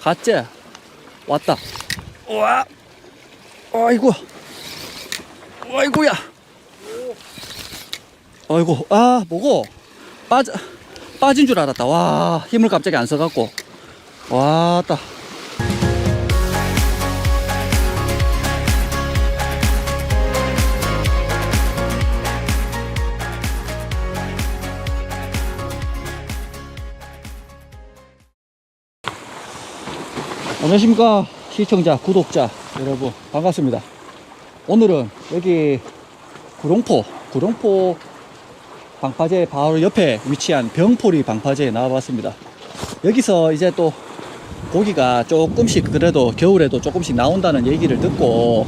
갔지? 왔다. 와, 아이고, 아이고야. 아이고, 아, 뭐고? 빠져, 빠진 줄 알았다. 와, 힘을 갑자기 안 써갖고. 왔다. 안녕하십니까 시청자 구독자 여러분 반갑습니다. 오늘은 여기 구룡포 구룡포 방파제 바로 옆에 위치한 병포리 방파제에 나와봤습니다. 여기서 이제 또 고기가 조금씩 그래도 겨울에도 조금씩 나온다는 얘기를 듣고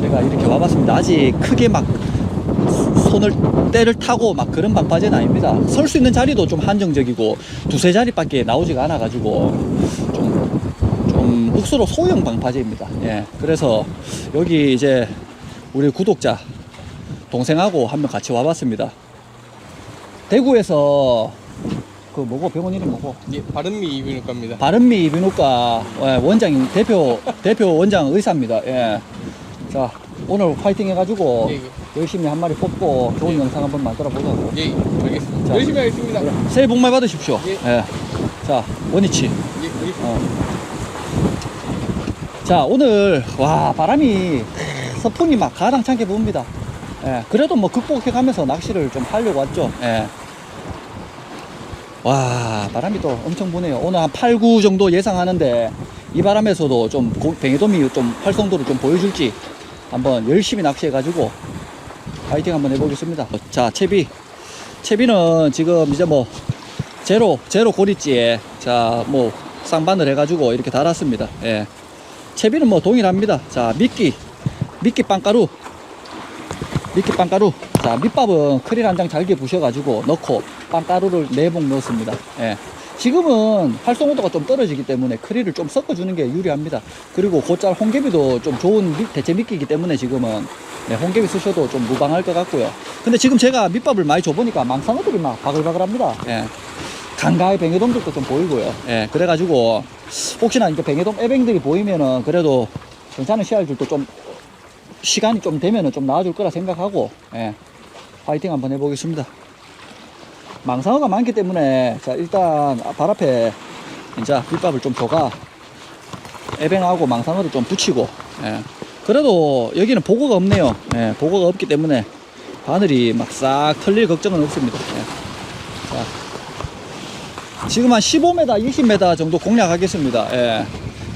제가 이렇게 와봤습니다. 아직 크게 막 손을 때를 타고 막 그런 방파제는 아닙니다. 설 수 있는 자리도 좀 한정적이고 두세 자리밖에 나오지가 않아 가지고 좀 좀 흑수로 소형 방파제입니다. 예. 그래서 여기 이제 우리 구독자 동생하고 한 명 같이 와봤습니다. 대구에서 그 뭐고 병원 이름 뭐고 예, 바른미 이비인후과입니다. 바른미 이비인후과 예, 원장 대표 대표 원장 의사입니다. 예. 자 오늘 화이팅 해가지고 예, 예. 열심히 한 마리 뽑고 좋은 영상 한번 만들어 보자고. 예, 알겠습니다. 자. 열심히 하겠습니다. 새해 복 많이 받으십시오. 예. 예. 자 원위치. 예. 어. 자 오늘 와 바람이 서풍이 막 가당찮게 부습니다 예, 그래도 뭐 극복해 가면서 낚시를 좀 하려고 왔죠 예. 와 바람이 또 엄청 부네요 오늘 한 8, 9 정도 예상하는데 이 바람에서도 좀 고- 뱅에돔이 좀 활성도를 좀 보여줄지 한번 열심히 낚시해 가지고 파이팅 한번 해보겠습니다 자 채비 채비는 지금 이제 뭐 제로 제로 고리찌에 자 뭐 쌍반을 해가지고 이렇게 달았습니다. 예. 채비는 뭐 동일합니다. 자 미끼 미끼 빵가루 미끼 빵가루 자 밑밥은 크릴 한 장 잘게 부셔 가지고 넣고 빵가루를 네봉 넣었습니다. 예. 지금은 활성도가 좀 떨어지기 때문에 크릴을 좀 섞어주는 게 유리합니다. 그리고 곧잘 홍개비도 좀 좋은 미- 대체 미끼이기 때문에 지금은 네, 홍개비 쓰셔도 좀 무방할 것 같고요. 근데 지금 제가 밑밥을 많이 줘보니까 망상어들이 막 바글바글합니다. 예. 강가의 뱅에돔들도 좀 보이고요. 예, 그래가지고 혹시나 이제 뱅에돔 애뱅들이 보이면은 그래도 괜찮은 씨알줄도 좀 시간이 좀 되면은 좀 나아질 거라 생각하고 예, 파이팅 한번 해보겠습니다. 망상어가 많기 때문에 자 일단 발 앞에 이제 밑밥을 좀 줘가 애뱅하고 망상어를 좀 붙이고 예. 그래도 여기는 보고가 없네요. 예, 보고가 없기 때문에 바늘이 막 싹 털릴 걱정은 없습니다. 예. 자, 지금 한 15m, 20m 정도 공략하겠습니다. 예.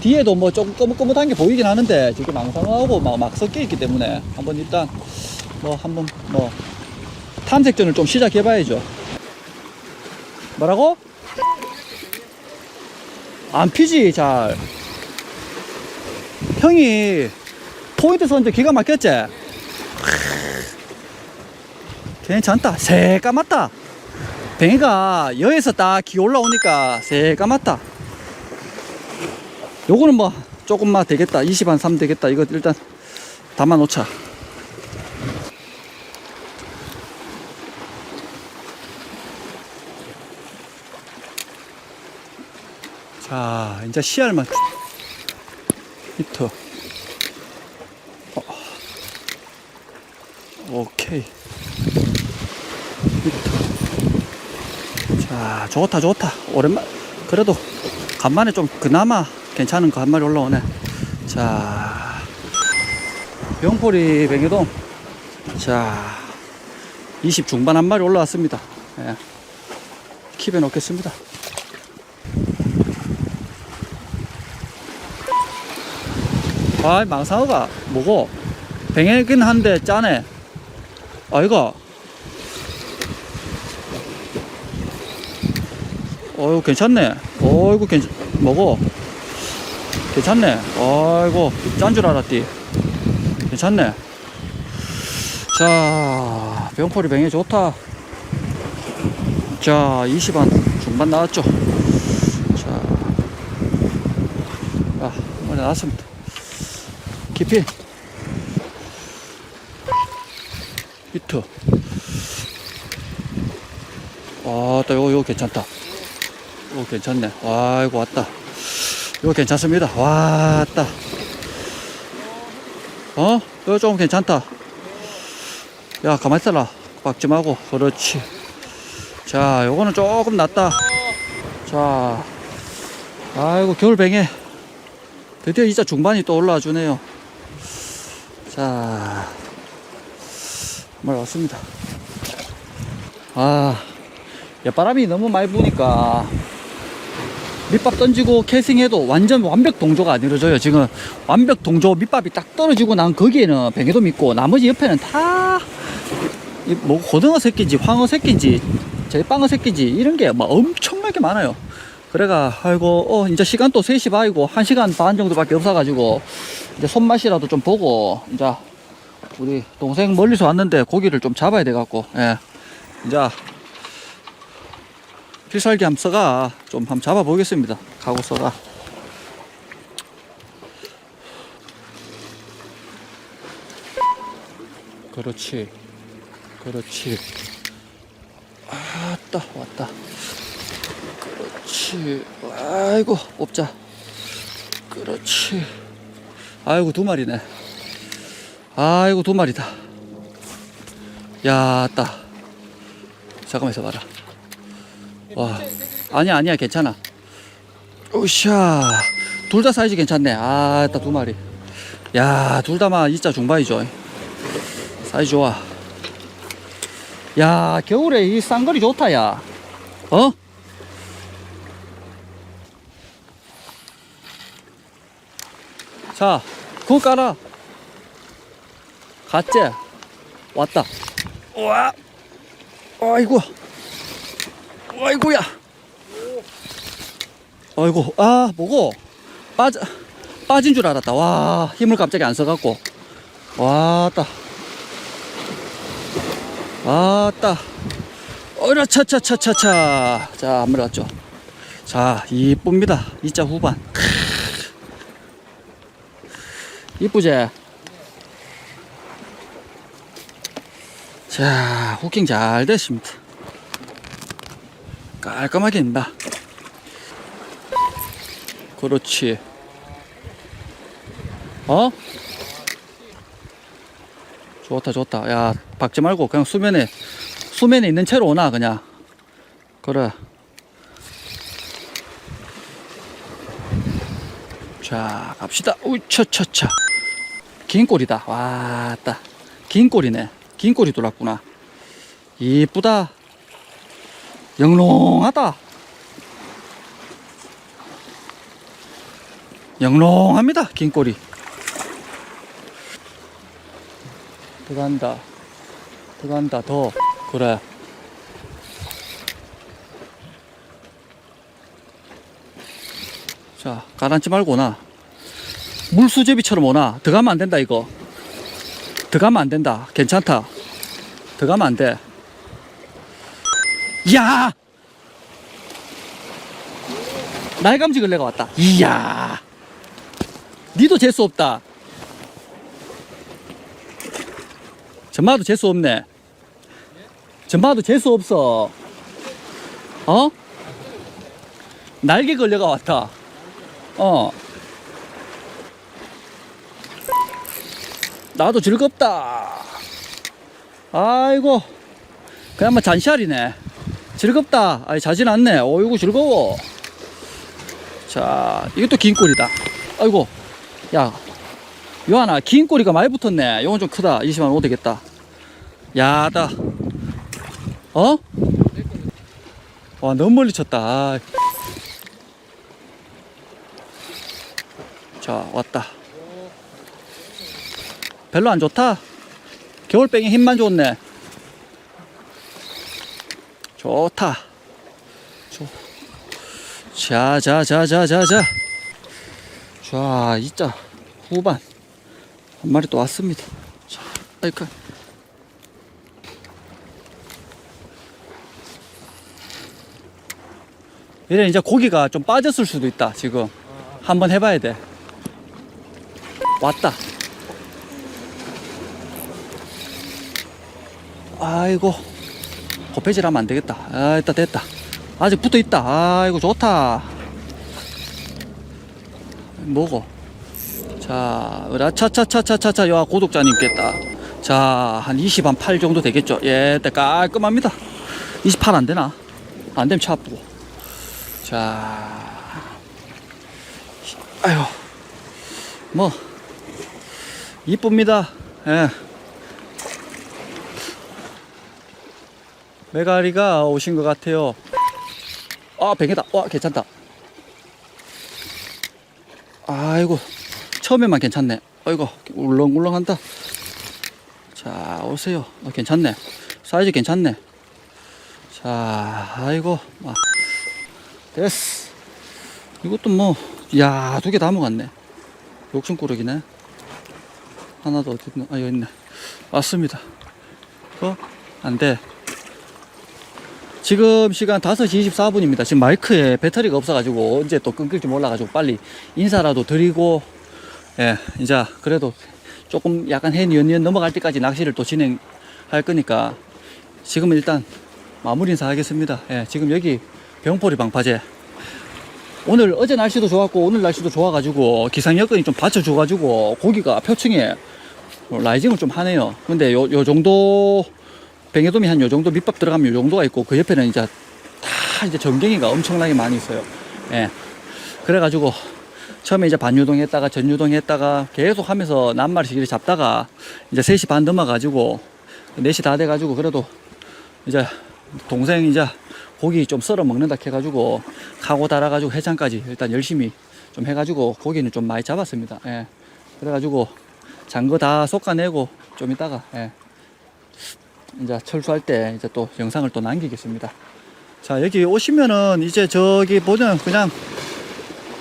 뒤에도 뭐 조금 거뭇거뭇한 게 보이긴 하는데 지금 망상하고 막, 막 섞여 있기 때문에 한번 일단 뭐 한번 뭐 탐색전을 좀 시작해 봐야죠. 뭐라고? 안 피지 잘. 형이 포인트 선제 기가 막혔지? 괜찮다. 새까맣다. 뱅이가 여기서 딱기 올라오니까 새까맣다. 요거는 뭐 조금만 되겠다. 20한 3 되겠다. 이거 일단 담아 놓자. 자, 이제 씨알만 히트. 어. 오케이. 히트. 자, 좋다, 좋다. 오랜만, 그래도 간만에 좀 그나마 괜찮은 거 한 마리 올라오네. 자, 병포리 뱅에돔. 자, 20 중반 한 마리 올라왔습니다. 예. 킵해 놓겠습니다. 아, 망상어가 뭐고? 뱅에긴 한데 짜네. 아, 이거. 어이구, 괜찮네. 어이구, 괜찮, 뭐고? 괜찮네. 아이고, 짠줄 알았디. 괜찮네. 자, 병포리 뱅에 좋다. 자, 20안 중반 나왔죠. 자, 아, 오늘 나왔습니다. 깊이. 히트. 아, 또 요거, 요거 괜찮다. 오, 괜찮네. 아이고, 왔다. 이거 괜찮습니다. 와, 따. 어? 이거 좀 괜찮다. 야, 가만히 있어라. 빡지 말고. 그렇지. 자, 요거는 조금 낫다. 자, 아이고, 겨울뱅에. 드디어 이자 중반이 또 올라와 주네요. 자, 정말 왔습니다. 아, 야, 바람이 너무 많이 부니까 밑밥 던지고 캐싱해도 완전 완벽 동조가 안 이루어져요. 지금 완벽 동조 밑밥이 딱 떨어지고 난 거기에는 뱅에도 있고 나머지 옆에는 다, 이 뭐, 고등어 새끼인지 황어 새끼인지 제빵어 새끼인지 이런 게 막 엄청나게 많아요. 그래가, 아이고, 어, 이제 시간 또 3시 반이고 1시간 반 정도밖에 없어가지고 이제 손맛이라도 좀 보고 이제 우리 동생 멀리서 왔는데 고기를 좀 잡아야 돼갖고, 예. 이제 필살기 함 써가 좀 한번 잡아보겠습니다. 가고 써가. 그렇지. 그렇지. 아따, 왔다. 그렇지. 아이고, 뽑자. 그렇지. 아이고, 두 마리네. 아이고, 두 마리다. 야, 따. 잠깐만 있어봐라. 와, 아니야, 아니야, 괜찮아. 오샤. 둘 다 사이즈 괜찮네. 아, 딱 두 마리. 야, 둘 다만 이자 중반이죠. 사이즈 좋아. 야, 겨울에 이 쌍거리 좋다, 야. 어? 자, 그거 깔아. 갔지? 왔다. 와, 아이고. 아이고야. 아이고, 아, 뭐고? 빠져, 빠진 줄 알았다. 와, 힘을 갑자기 안 써갖고. 와따. 아따. 어라, 차차차차차. 자, 안 물었죠. 자, 이쁩니다. 이자 후반. 이쁘지? 자, 후킹 잘 됐습니다. 깔끔하게 된다. 그렇지. 어? 좋다, 좋다. 야, 박지 말고 그냥 수면에, 수면에 있는 채로 오나, 그냥. 그래. 자, 갑시다. 우차차차. 긴 꼬리다. 와, 따. 긴 꼬리네. 긴 꼬리 돌았구나. 이쁘다. 영롱하다. 영롱합니다. 긴 꼬리. 들어간다. 들어간다. 더. 그래. 자, 가라앉지 말고 오나. 물수제비처럼 오나. 들어가면 안 된다, 이거. 들어가면 안 된다. 괜찮다. 들어가면 안 돼. 야! 날감지 걸레가 왔다. 이야! 니도 재수 없다. 전마도 재수 없네. 전마도 재수 없어. 어? 날개 걸레가 왔다. 어. 나도 즐겁다. 아이고. 뭐 잔시알이네. 즐겁다. 아이, 자진 않네. 어이구, 즐거워. 자, 이것도 긴 꼬리다. 아이고, 야, 요 하나, 긴 꼬리가 많이 붙었네. 요건 좀 크다. 20만 원 되겠다. 야 다. 어? 와, 너무 멀리 쳤다. 아. 자, 왔다. 별로 안 좋다. 겨울뱅이 힘만 좋네. 좋다. 좋. 자, 자, 자, 자, 자, 자. 자, 이자 후반 한 마리 또 왔습니다. 자, 아이까. 이래 이제 고기가 좀 빠졌을 수도 있다. 지금 한번 해봐야 돼. 왔다. 아이고. 고패질 하면 안 되겠다. 아, 있다, 됐다. 아직 붙어 있다. 아이고, 좋다. 뭐고? 자, 라차차차차차차, 야, 구독자님께다. 자, 한 20, 한 8 정도 되겠죠? 예, 때 깔끔합니다. 28 안 되나? 안 되면 차 아프고. 자, 아유, 뭐, 이쁩니다. 예. 메가리가 오신 것 같아요. 아, 뱅에다. 와, 괜찮다. 아이고, 처음에만 괜찮네. 아이고, 울렁울렁한다. 자, 오세요. 어, 괜찮네. 사이즈 괜찮네. 자, 아이고, 아, 됐어. 이것도 뭐, 야, 두 개 다 먹었네. 욕심꾸러기네. 하나 더 어디 있나? 아, 여기 있네. 맞습니다. 어? 안 돼. 지금 시간 5시 24분입니다. 지금 마이크에 배터리가 없어가지고 언제 또 끊길지 몰라가지고 빨리 인사라도 드리고, 예, 이제 그래도 조금 약간 해 니언니언 넘어갈 때까지 낚시를 또 진행할 거니까 지금은 일단 마무리 인사 하겠습니다. 예, 지금 여기 병포리 방파제. 오늘 어제 날씨도 좋았고 오늘 날씨도 좋아가지고 기상 여건이 좀 받쳐줘가지고 고기가 표층에 라이징을 좀 하네요. 근데 요, 요 정도 뱅에돔이 한 요 정도 밑밥 들어가면 요 정도가 있고 그 옆에는 이제 다 이제 전갱이가 엄청나게 많이 있어요. 예. 그래가지고 처음에 이제 반유동 했다가 전유동 했다가 계속 하면서 낱마리씩 이렇게 잡다가 이제 3시 반 넘어가지고 4시 다 돼가지고 그래도 이제 동생 이제 고기 좀 썰어 먹는다 해가지고 카고 달아가지고 해장까지 일단 열심히 좀 해가지고 고기는 좀 많이 잡았습니다. 예. 그래가지고 잔 거 다 솎아내고 좀 이따가 예. 이제 철수할 때 이제 또 영상을 또 남기겠습니다. 자 여기 오시면은 이제 저기 보면 그냥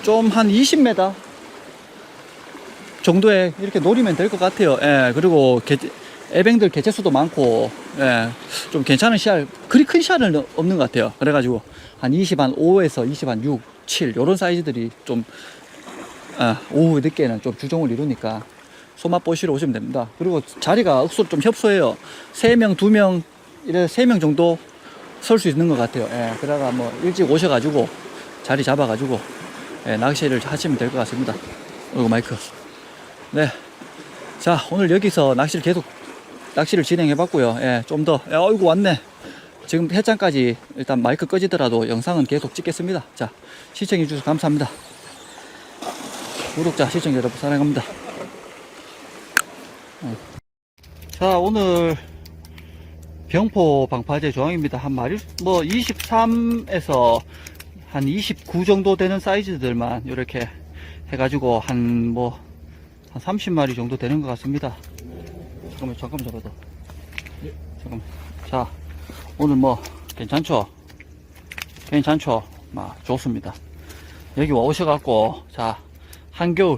좀 한 20m 정도에 이렇게 노리면 될 것 같아요. 예, 그리고 개, 애뱅들 개체 수도 많고, 예, 좀 괜찮은 씨알, 그리 큰 씨알은 없는 것 같아요. 그래가지고 한 20, 한 5에서 20, 한 6, 7, 요런 사이즈들이 좀, 아, 오후 늦게는 좀 주종을 이루니까 소맛 보시러 오시면 됩니다. 그리고 자리가 억수로 좀 협소해요. 3명, 2명, 이래 3명 정도 설 수 있는 것 같아요. 예, 그러다가 뭐 일찍 오셔가지고 자리 잡아가지고 예, 낚시를 하시면 될 것 같습니다. 어이구 마이크. 네. 자 오늘 여기서 낚시를 계속 낚시를 진행해 봤고요. 예, 좀 더. 야, 어이구 왔네. 지금 해장까지 일단 마이크 꺼지더라도 영상은 계속 찍겠습니다. 자 시청해 주셔서 감사합니다. 구독자 시청자 여러분 사랑합니다. 어. 자 오늘 병포 방파제 조항입니다. 한 마리 뭐 23에서 한 29 정도 되는 사이즈들만 이렇게 해가지고 한 뭐 한 30마리 정도 되는 것 같습니다. 잠깐만 잠깐만 잠깐만. 잠깐만. 자 오늘 뭐 괜찮죠? 괜찮죠? 막 좋습니다. 여기 와 오셔갖고 자 한겨울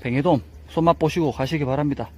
뱅에돔 손맛 보시고 가시기 바랍니다.